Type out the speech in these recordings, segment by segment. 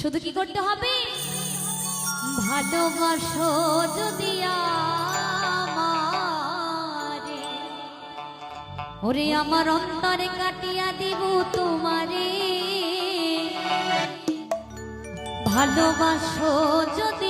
শুধু কি করতে হবে? ভালোবাসো যদি ওরে আমার অন্তরে কাটিয়া দিব তোমারে। ভালোবাসো যদি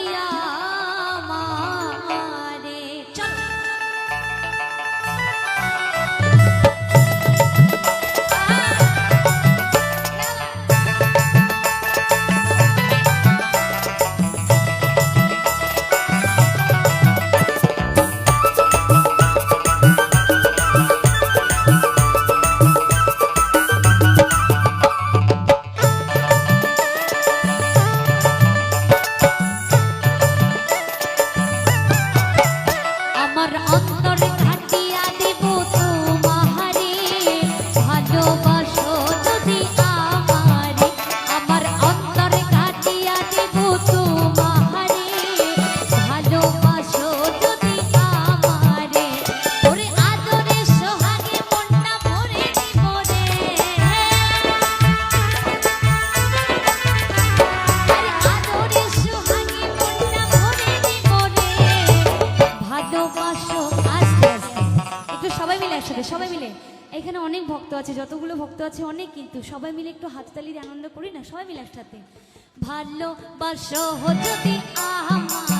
মিলে একসাথে সবাই মিলে। এখানে অনেক ভক্ত আছে যতগুলো ভক্ত আছে অনেক কিন্তু। সবাই মিলে একটু হাততালি দিয়ে আনন্দ করি না? সবাই মিলে একসাথে। ভালোবাসো যদি আমারে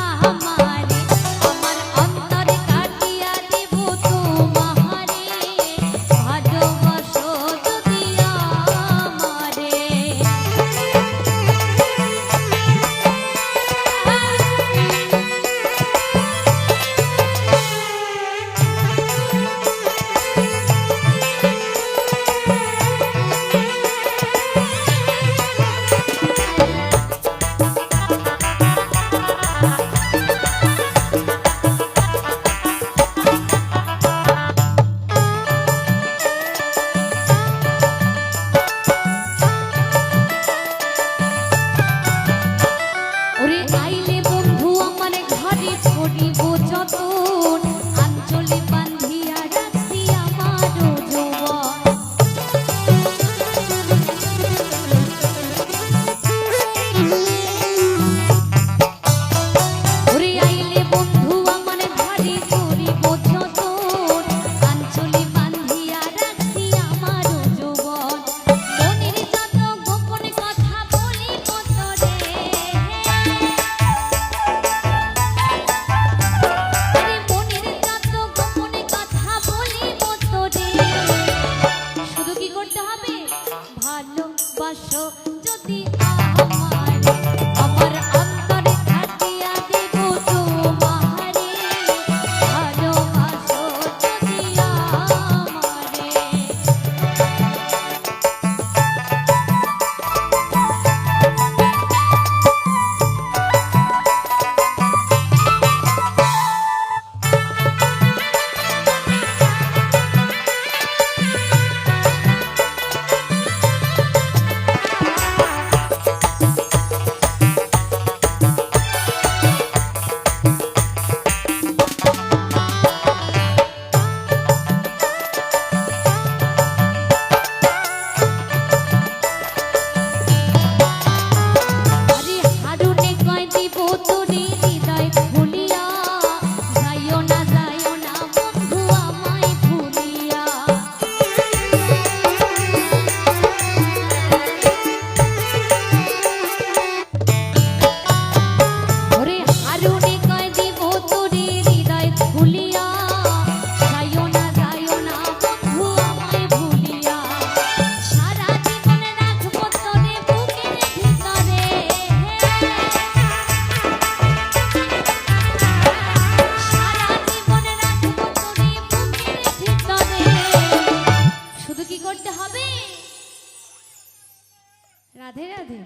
রাধে রাধে।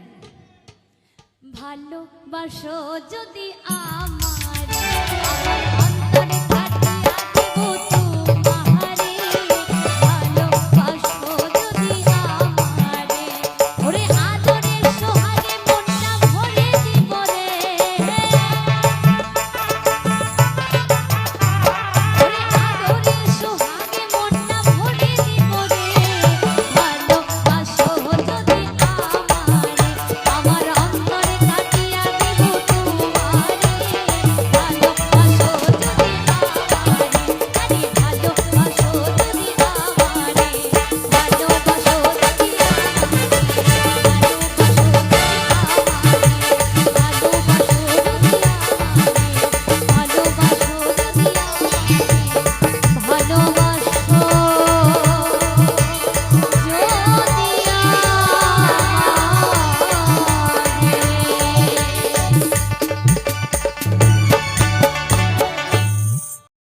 ভালোবাসো যদি আমার